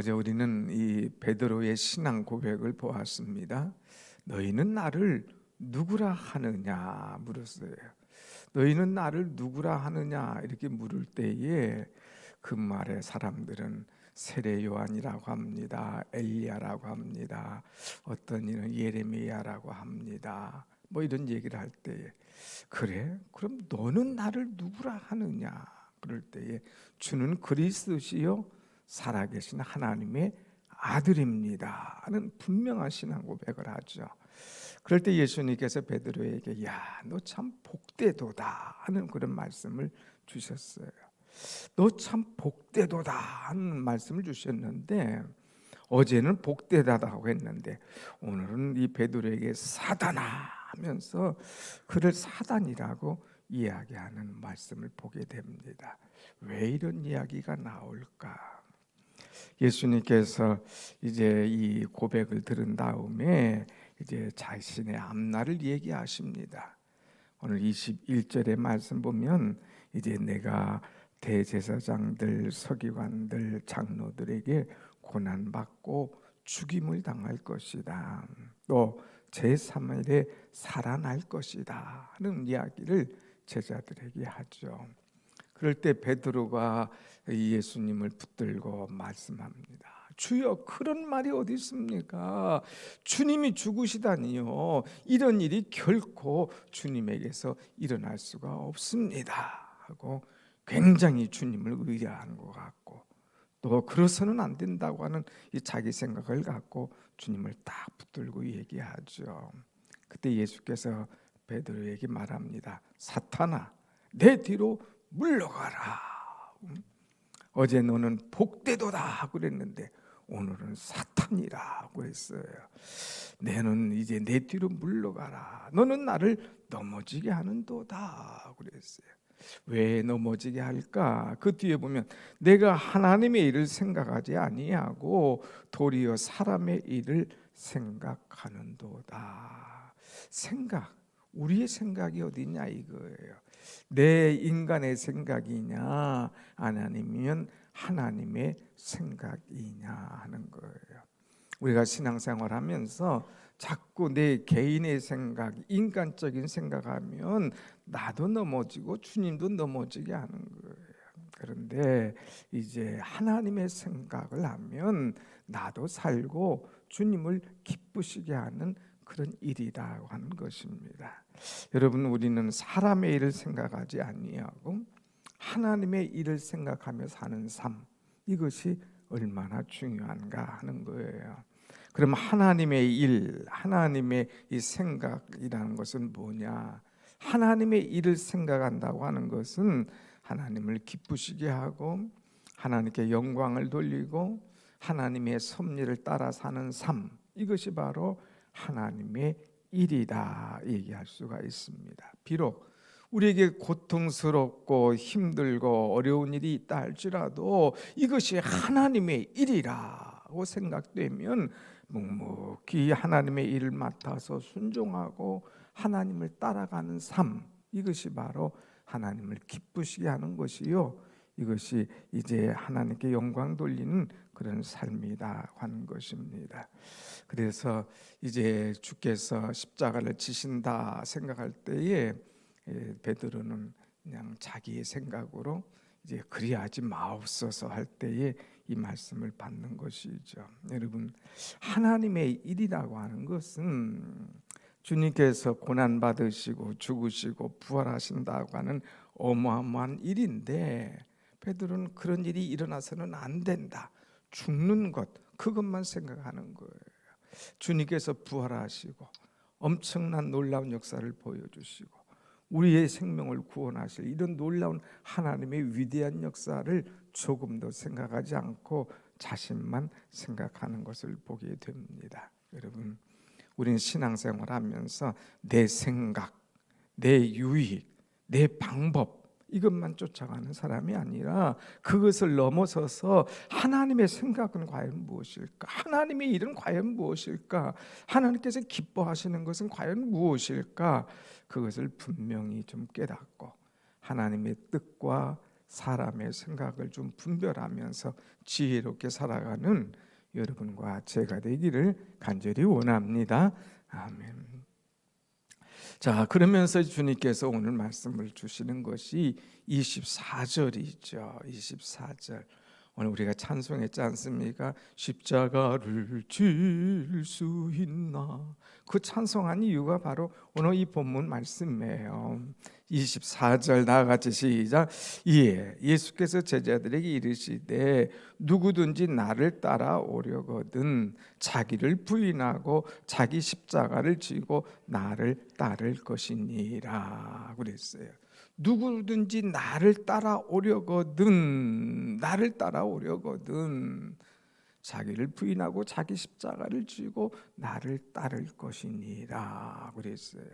어제 우리는 이 베드로의 신앙 고백을 보았습니다. 너희는 나를 누구라 하느냐 물었어요. 너희는 나를 누구라 하느냐 이렇게 물을 때에 그 말에 사람들은 세례 요한이라고 합니다. 엘리야라고 합니다. 어떤 이는 예레미야라고 합니다. 뭐 이런 얘기를 할 때에 그래? 그럼 너는 나를 누구라 하느냐? 그럴 때에 주는 그리스도시요 살아계신 하나님의 아들입니다. 하는 분명한 신앙 고백을 하죠. 그럴 때 예수님께서 베드로에게 야, 너 참 복되도다 하는 그런 말씀을 주셨어요. 너 참 복되도다 하는 말씀을 주셨는데 어제는 복되다라고 했는데 오늘은 이 베드로에게 사단아 하면서 그를 사단이라고 이야기하는 말씀을 보게 됩니다. 왜 이런 이야기가 나올까? 예수님께서 이제 이 고백을 들은 다음에 이제 자신의 앞날을 얘기하십니다. 오늘 21절의 말씀 보면 이제 내가 대제사장들, 서기관들, 장로들에게 고난 받고 죽임을 당할 것이다. 또 제3일에 살아날 것이다 하는 이야기를 제자들에게 하죠. 그럴 때 베드로가 예수님을 붙들고 말씀합니다. 주여 그런 말이 어디 있습니까? 주님이 죽으시다니요. 이런 일이 결코 주님에게서 일어날 수가 없습니다. 하고 굉장히 주님을 의아한 것 같고 또 그래서는 안 된다고 하는 이 자기 생각을 갖고 주님을 딱 붙들고 얘기하죠. 그때 예수께서 베드로에게 말합니다. 사탄아, 내 뒤로 물러가라. 어제 너는 복되도다 그랬는데 오늘은 사탄이라고 했어요. 너는 이제 내 뒤로 물러가라. 너는 나를 넘어지게 하는도다 그랬어요. 왜 넘어지게 할까? 그 뒤에 보면 내가 하나님의 일을 생각하지 아니하고 도리어 사람의 일을 생각하는도다. 생각, 우리의 생각이 어디냐 이거예요. 내 인간의 생각이냐 아니면 하나님의 생각이냐 하는 거예요. 우리가 신앙생활 하면서 자꾸 내 개인의 생각, 인간적인 생각하면 나도 넘어지고 주님도 넘어지게 하는 거예요. 그런데 이제 하나님의 생각을 하면 나도 살고 주님을 기쁘시게 하는 그런 일이라고 하는 것입니다. 여러분 우리는 사람의 일을 생각하지 아니하고 하나님의 일을 생각하며 사는 삶 이것이 얼마나 중요한가 하는 거예요. 그럼 하나님의 일, 하나님의 이 생각이라는 것은 뭐냐? 하나님의 일을 생각한다고 하는 것은 하나님을 기쁘시게 하고 하나님께 영광을 돌리고 하나님의 섭리를 따라 사는 삶 이것이 바로 하나님의 일이다 얘기할 수가 있습니다. 비록 우리에게 고통스럽고 힘들고 어려운 일이 있다 할지라도 이것이 하나님의 일이라고 생각되면 묵묵히 하나님의 일을 맡아서 순종하고 하나님을 따라가는 삶 이것이 바로 하나님을 기쁘시게 하는 것이요 이것이 이제 하나님께 영광 돌리는 그런 삶이다 하는 것입니다. 그래서 이제 주께서 십자가를 지신다 생각할 때에 예, 베드로는 그냥 자기의 생각으로 이제 그리하지 마옵소서 할 때에 이 말씀을 받는 것이죠. 여러분 하나님의 일이라고 하는 것은 주님께서 고난 받으시고 죽으시고 부활하신다고 하는 어마어마한 일인데 베드로는 그런 일이 일어나서는 안 된다. 죽는 것 그것만 생각하는 거예요. 주님께서 부활하시고 엄청난 놀라운 역사를 보여주시고 우리의 생명을 구원하실 이런 놀라운 하나님의 위대한 역사를 조금 더 생각하지 않고 자신만 생각하는 것을 보게 됩니다. 여러분, 우리는 신앙생활하면서 내 생각, 내 유익, 내 방법 이것만 쫓아가는 사람이 아니라 그것을 넘어서서 하나님의 생각은 과연 무엇일까? 하나님의 일은 과연 무엇일까? 하나님께서 기뻐하시는 것은 과연 무엇일까? 그것을 분명히 좀 깨닫고 하나님의 뜻과 사람의 생각을 좀 분별하면서 지혜롭게 살아가는 여러분과 제가 되기를 간절히 원합니다. 아멘. 자, 그러면서 주님께서 오늘 말씀을 주시는 것이 24절이죠. 24절. 오늘 우리가 찬송했지 않습니까? 십자가를 질 수 있나? 그 찬송한 이유가 바로 오늘 이 본문 말씀이에요. 24절 나같이 시작. 예, 예수께서 제자들에게 이르시되 누구든지 나를 따라오려거든 자기를 부인하고 자기 십자가를 지고 나를 따를 것이니라 그랬어요. 누구든지 나를 따라오려거든 나를 따라오려거든 자기를 부인하고 자기 십자가를 지고 나를 따를 것이니라 그랬어요.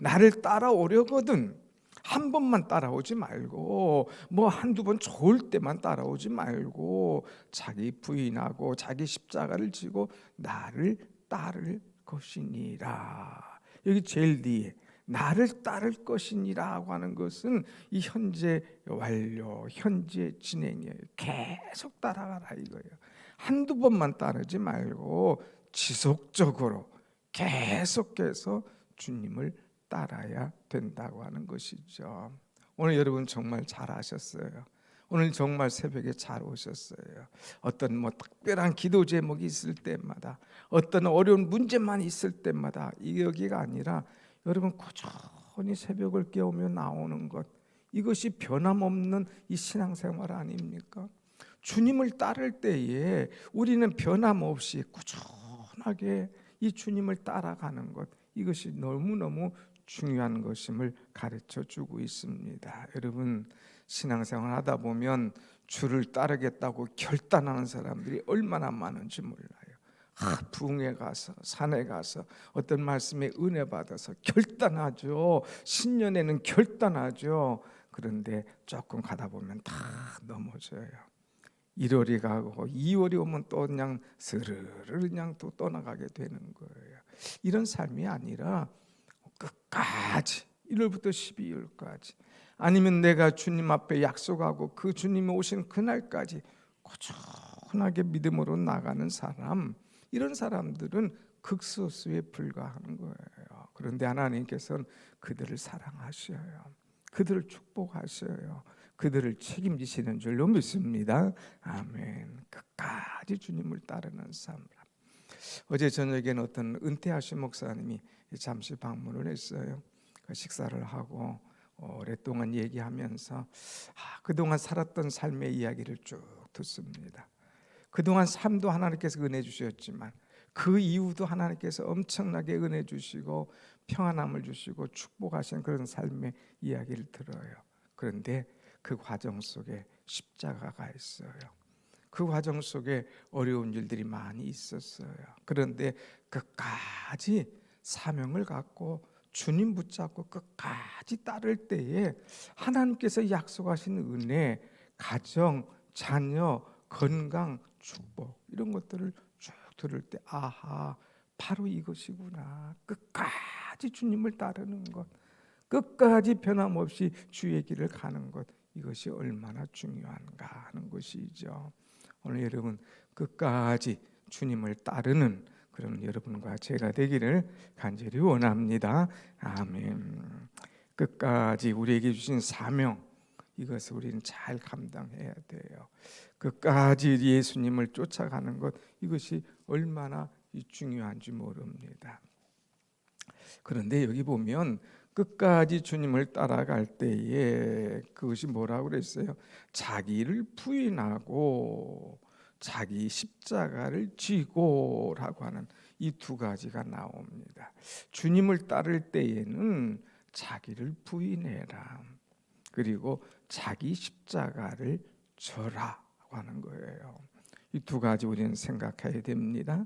나를 따라오려거든 한 번만 따라오지 말고 뭐 한두 번 좋을 때만 따라오지 말고 자기 부인하고 자기 십자가를 지고 나를 따를 것이니라. 여기 제일 뒤에 나를 따를 것이니라고 하는 것은 이 현재 완료, 현재 진행이에요. 계속 따라가라 이거예요. 한두 번만 따르지 말고 지속적으로 계속해서 주님을 따라야 된다고 하는 것이죠. 오늘 여러분 정말 잘하셨어요. 오늘 정말 새벽에 잘 오셨어요. 어떤 뭐 특별한 기도 제목이 있을 때마다 어떤 어려운 문제만 있을 때마다 이 여기가 아니라 여러분 꾸준히 새벽을 깨우며 나오는 것 이것이 변함없는 이 신앙생활 아닙니까? 주님을 따를 때에 우리는 변함없이 꾸준하게 이 주님을 따라가는 것 이것이 너무너무 중요한 것임을 가르쳐 주고 있습니다. 여러분 신앙생활 하다 보면 주를 따르겠다고 결단하는 사람들이 얼마나 많은지 몰라요. 아, 부흥에 가서 산에 가서 어떤 말씀에 은혜 받아서 결단하죠. 신년에는 결단하죠. 그런데 조금 가다 보면 다 넘어져요. 1월이 가고 2월이 오면 또 그냥 스르르 그냥 또 떠나가게 되는 거예요. 이런 삶이 아니라 끝까지 1월부터 12월까지 아니면 내가 주님 앞에 약속하고 그 주님이 오신 그날까지 꾸준하게 믿음으로 나가는 사람 이런 사람들은 극소수에 불과하는 거예요. 그런데 하나님께서는 그들을 사랑하셔요. 그들을 축복하셔요. 그들을 책임지시는 줄로 믿습니다. 아멘. 끝까지 주님을 따르는 사람. 어제 저녁에는 어떤 은퇴하신 목사님이 잠시 방문을 했어요. 그 식사를 하고 오랫동안 얘기하면서 아, 그동안 살았던 삶의 이야기를 쭉 듣습니다. 그동안 삶도 하나님께서 은혜 주셨지만 그 이후도 하나님께서 엄청나게 은혜 주시고 평안함을 주시고 축복하신 그런 삶의 이야기를 들어요. 그런데 그 과정 속에 십자가가 있어요. 그 과정 속에 어려운 일들이 많이 있었어요. 그런데 끝까지 사명을 갖고 주님 붙잡고 끝까지 따를 때에 하나님께서 약속하신 은혜, 가정, 자녀, 건강, 축복 이런 것들을 쭉 들을 때 아하 바로 이것이구나. 끝까지 주님을 따르는 것 끝까지 변함없이 주의 길을 가는 것 이것이 얼마나 중요한가 하는 것이죠. 오늘 여러분 끝까지 주님을 따르는 그런 여러분과 제가 되기를 간절히 원합니다. 아멘. 끝까지 우리에게 주신 사명 이것을 우리는 잘 감당해야 돼요. 끝까지 예수님을 쫓아가는 것 이것이 얼마나 중요한지 모릅니다. 그런데 여기 보면 끝까지 주님을 따라갈 때에 그것이 뭐라고 그랬어요? 자기를 부인하고 자기 십자가를 지고라고 하는 이 두 가지가 나옵니다. 주님을 따를 때에는 자기를 부인해라. 그리고 자기 십자가를 져라고 하는 거예요. 이 두 가지 우리는 생각해야 됩니다.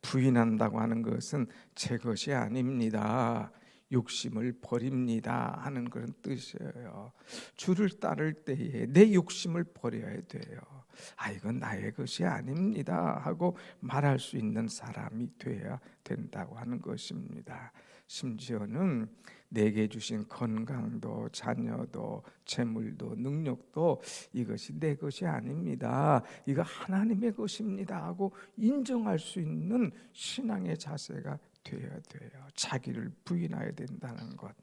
부인한다고 하는 것은 제 것이 아닙니다. 욕심을 버립니다 하는 그런 뜻이에요. 주를 따를 때에 내 욕심을 버려야 돼요. 아 이건 나의 것이 아닙니다 하고 말할 수 있는 사람이 돼야 된다고 하는 것입니다. 심지어는 내게 주신 건강도 자녀도 재물도 능력도 이것이 내 것이 아닙니다. 이거 하나님의 것입니다 하고 인정할 수 있는 신앙의 자세가 되어야 돼요. 자기를 부인해야 된다는 것.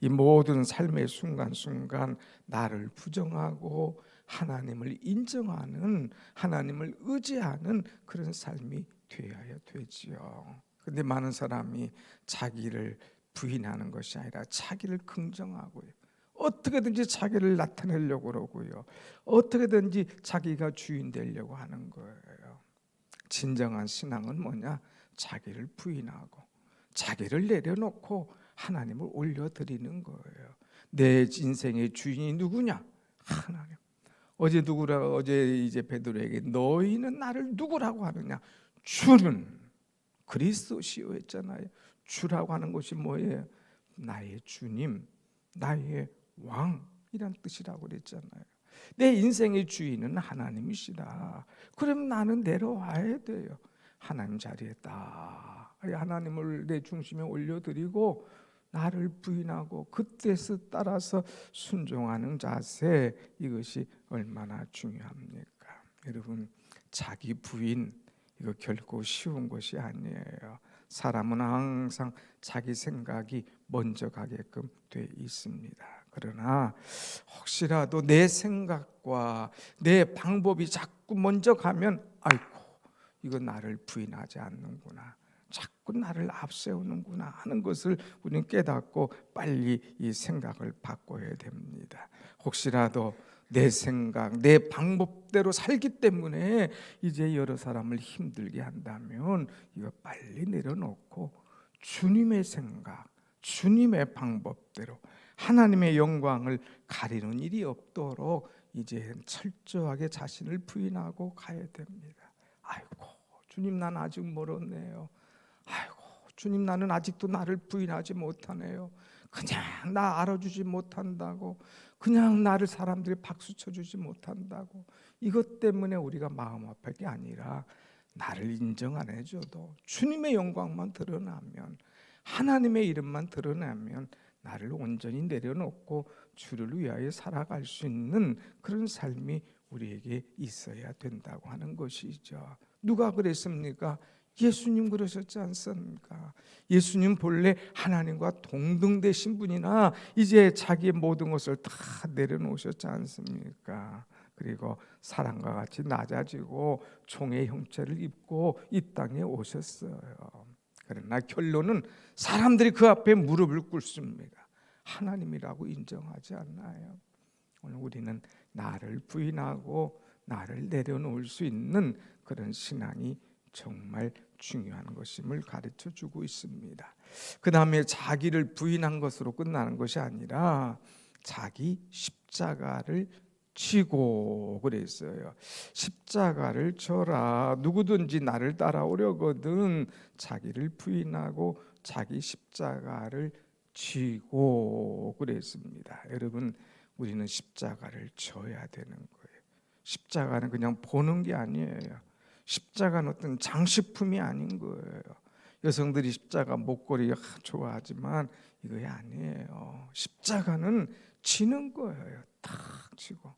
이 모든 삶의 순간순간 나를 부정하고 하나님을 인정하는 하나님을 의지하는 그런 삶이 되어야 되지요. 근데 많은 사람이 자기를 부인하는 것이 아니라 자기를 긍정하고요. 어떻게든지 자기를 나타내려고 그러고요. 어떻게든지 자기가 주인 되려고 하는 거예요. 진정한 신앙은 뭐냐? 자기를 부인하고 자기를 내려놓고 하나님을 올려드리는 거예요. 내 인생의 주인이 누구냐? 하나님. 어제 누구라 어제 이제 베드로에게 너희는 나를 누구라고 하느냐? 주는 그리스도시요 했잖아요. 주라고 하는 것이 뭐예요? 나의 주님, 나의 왕이란 뜻이라고 그랬잖아요. 내 인생의 주인은 하나님이시다. 그럼 나는 내려와야 돼요. 하나님 자리에 딱 하나님을 내 중심에 올려드리고 나를 부인하고 그 뜻에 따라서 순종하는 자세 이것이 얼마나 중요합니까? 여러분 자기 부인 이거 결코 쉬운 것이 아니에요. 사람은 항상 자기 생각이 먼저 가게끔 돼 있습니다. 그러나 혹시라도 내 생각과 내 방법이 자꾸 먼저 가면 아이고 이거 나를 부인하지 않는구나. 자꾸 나를 앞세우는구나 하는 것을 우리는 깨닫고 빨리 이 생각을 바꿔야 됩니다. 혹시라도 내 생각, 내 방법대로 살기 때문에 이제 여러 사람을 힘들게 한다면 이거 빨리 내려놓고 주님의 생각, 주님의 방법대로 하나님의 영광을 가리는 일이 없도록 이제 철저하게 자신을 부인하고 가야 됩니다. 아이고, 주님 난 아직 멀었네요. 아이고, 주님 나는 아직도 나를 부인하지 못하네요. 그냥 나 알아주지 못한다고 그냥 나를 사람들이 박수 쳐주지 못한다고 이것 때문에 우리가 마음 아플 게 아니라 나를 인정 안 해줘도 주님의 영광만 드러나면 하나님의 이름만 드러나면 나를 온전히 내려놓고 주를 위하여 살아갈 수 있는 그런 삶이 우리에게 있어야 된다고 하는 것이죠. 누가 그랬습니까? 예수님 그러셨지 않습니까? 예수님 본래 하나님과 동등되신 분이나 이제 자기의 모든 것을 다 내려놓으셨지 않습니까? 그리고 사람과 같이 낮아지고 종의 형체를 입고 이 땅에 오셨어요. 그러나 결론은 사람들이 그 앞에 무릎을 꿇습니다. 하나님이라고 인정하지 않나요? 오늘 우리는 나를 부인하고 나를 내려놓을 수 있는 그런 신앙이 정말 중요한 것임을 가르쳐 주고 있습니다. 그 다음에 자기를 부인한 것으로 끝나는 것이 아니라 자기 십자가를 지고 그랬어요. 십자가를 져라. 누구든지 나를 따라오려거든 자기를 부인하고 자기 십자가를 지고 그랬습니다. 여러분 우리는 십자가를 져야 되는 거예요. 십자가는 그냥 보는 게 아니에요. 십자가는 어떤 장식품이 아닌 거예요. 여성들이 십자가 목걸이 좋아하지만 이거 아니에요. 십자가는 지는 거예요. 탁 지고.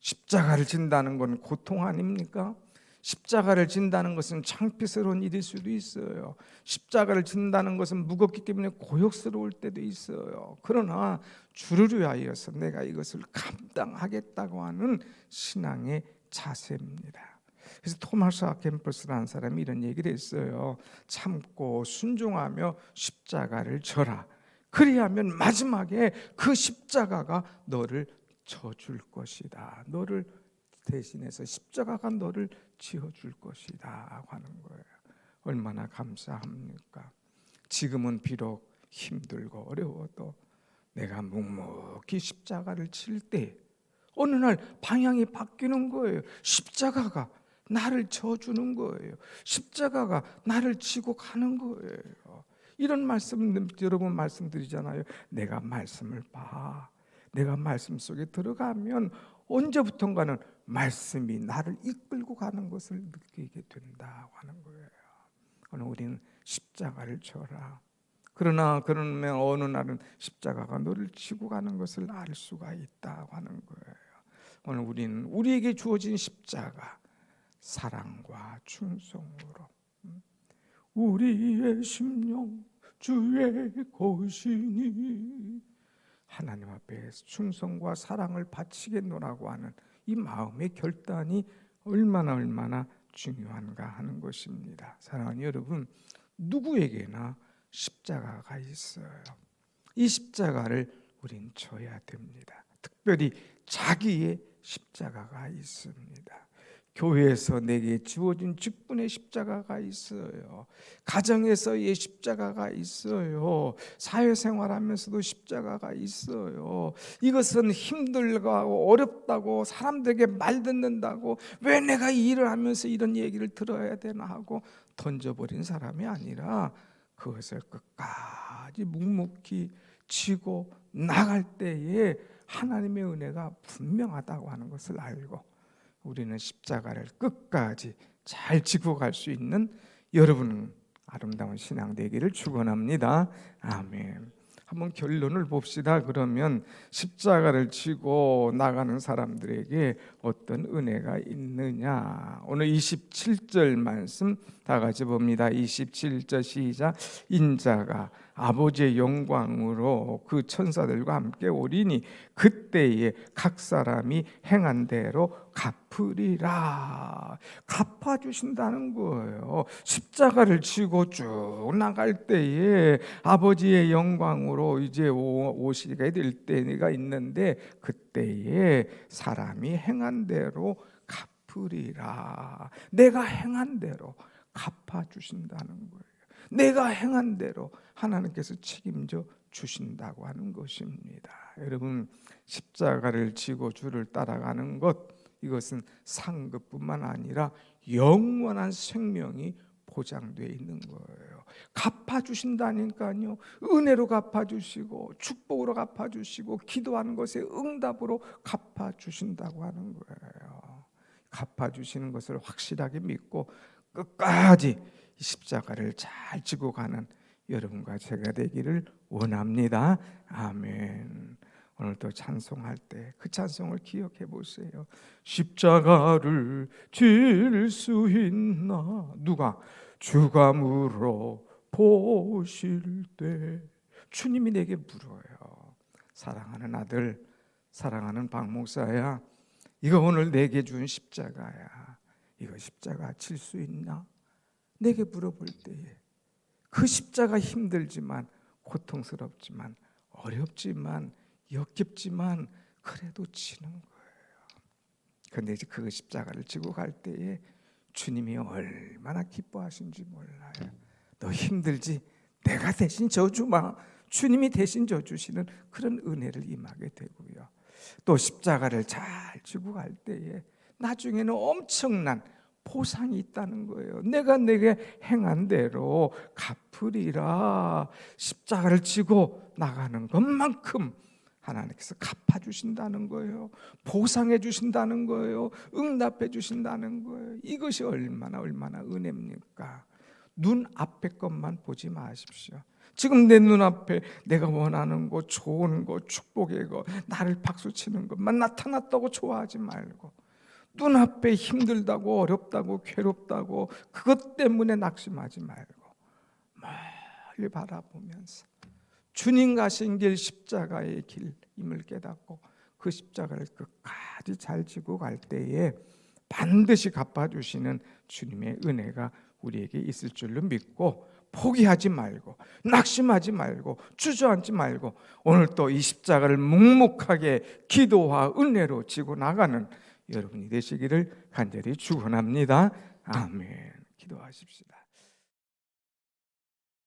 십자가를 진다는 건 고통 아닙니까? 십자가를 진다는 것은 창피스러운 일일 수도 있어요. 십자가를 진다는 것은 무겁기 때문에 고역스러울 때도 있어요. 그러나 주를 위하여서 내가 이것을 감당하겠다고 하는 신앙의 자세입니다. 그래서 토마스 아켄퍼스라는 사람이 이런 얘기를 했어요. 참고 순종하며 십자가를 져라. 그리하면 마지막에 그 십자가가 너를 져줄 것이다. 너를 대신해서 십자가가 너를 지어줄 것이다 하는 거예요. 얼마나 감사합니까? 지금은 비록 힘들고 어려워도 내가 묵묵히 십자가를 칠 때 어느 날 방향이 바뀌는 거예요. 십자가가 나를 져주는 거예요. 십자가가 나를 지고 가는 거예요. 이런 말씀 여러분 말씀드리잖아요. 내가 말씀을 봐. 내가 말씀 속에 들어가면 언제부턴가는 말씀이 나를 이끌고 가는 것을 느끼게 된다고 하는 거예요. 오늘 우리는 십자가를 져라. 그러나 그러면 어느 날은 십자가가 너를 지고 가는 것을 알 수가 있다고 하는 거예요. 오늘 우리는 우리에게 주어진 십자가 사랑과 충성으로 음, 우리의 심령 주의 것이니 하나님 앞에 충성과 사랑을 바치겠노라고 하는 이 마음의 결단이 얼마나 얼마나 중요한가 하는 것입니다. 사랑하는 여러분, 누구에게나 십자가가 있어요. 이 십자가를 우린 져야 됩니다. 특별히 자기의 십자가가 있습니다. 교회에서 내게 주어진 직분의 십자가가 있어요. 가정에서의 십자가가 있어요. 사회생활하면서도 십자가가 있어요. 이것은 힘들고 어렵다고 사람들에게 말 듣는다고 왜 내가 이 일을 하면서 이런 얘기를 들어야 되나 하고 던져버린 사람이 아니라 그것을 끝까지 묵묵히 지고 나갈 때에 하나님의 은혜가 분명하다고 하는 것을 알고 우리는 십자가를 끝까지 잘 지고 갈 수 있는 여러분 아름다운 신앙 되기를 축원합니다. 아멘. 한번 결론을 봅시다. 그러면 십자가를 지고 나가는 사람들에게 어떤 은혜가 있느냐? 오늘 27절 말씀 다 같이 봅니다. 27절 시작. 인자가 아버지의 영광으로 그 천사들과 함께 오리니 그때에 각 사람이 행한 대로 갚으리라. 갚아 주신다는 거예요. 십자가를 지고 쭉 나갈 때에 아버지의 영광으로 이제 오시게 될 때가 있는데 그때 에 사람이 행한 대로 갚으리라. 내가 행한 대로 갚아 주신다는 거예요. 내가 행한 대로 하나님께서 책임져 주신다고 하는 것입니다. 여러분 십자가를 지고 주를 따라가는 것 이것은 상급뿐만 아니라 영원한 생명이 보장되어 있는 거예요. 갚아 주신다니까요. 은혜로 갚아 주시고 축복으로 갚아 주시고 기도하는 것에 응답으로 갚아 주신다고 하는 거예요. 갚아 주시는 것을 확실하게 믿고 끝까지 십자가를 잘 지고 가는 여러분과 제가 되기를 원합니다. 아멘. 오늘도 찬송할 때 그 찬송을 기억해 보세요. 십자가를 질 수 있나 누가 주가 물어 보실 때 주님이 내게 물어요. 사랑하는 아들, 사랑하는 박 목사야, 이거 오늘 내게 준 십자가야. 이거 십자가 칠 수 있나? 내게 물어볼 때에 그 십자가 힘들지만 고통스럽지만 어렵지만 역겹지만 그래도 지는 거예요. 근데 이제 그 십자가를 지고 갈 때에 주님이 얼마나 기뻐하신지 몰라요. 너 힘들지? 내가 대신 져주마. 주님이 대신 져주시는 그런 은혜를 임하게 되고요. 또 십자가를 잘 지고 갈 때에 나중에는 엄청난 보상이 있다는 거예요. 내가 내게 행한 대로 갚으리라. 십자가를 지고 나가는 것만큼 하나님께서 갚아 주신다는 거예요. 보상해 주신다는 거예요. 응답해 주신다는 거예요. 이것이 얼마나 얼마나 은혜입니까? 눈 앞에 것만 보지 마십시오. 지금 내 눈앞에 내가 원하는 거, 좋은 거, 축복의 거, 나를 박수 치는 것만 나타났다고 좋아하지 말고 눈앞에 힘들다고 어렵다고 괴롭다고 그것 때문에 낙심하지 말고 멀리 바라보면서 주님 가신 길 십자가의 길임을 깨닫고 그 십자가를 끝까지 잘 지고 갈 때에 반드시 갚아주시는 주님의 은혜가 우리에게 있을 줄로 믿고 포기하지 말고 낙심하지 말고 주저앉지 말고 오늘 또 이 십자가를 묵묵하게 기도와 은혜로 지고 나가는 여러분이 되시기를 간절히 축원합니다. 아멘. 기도하십시다.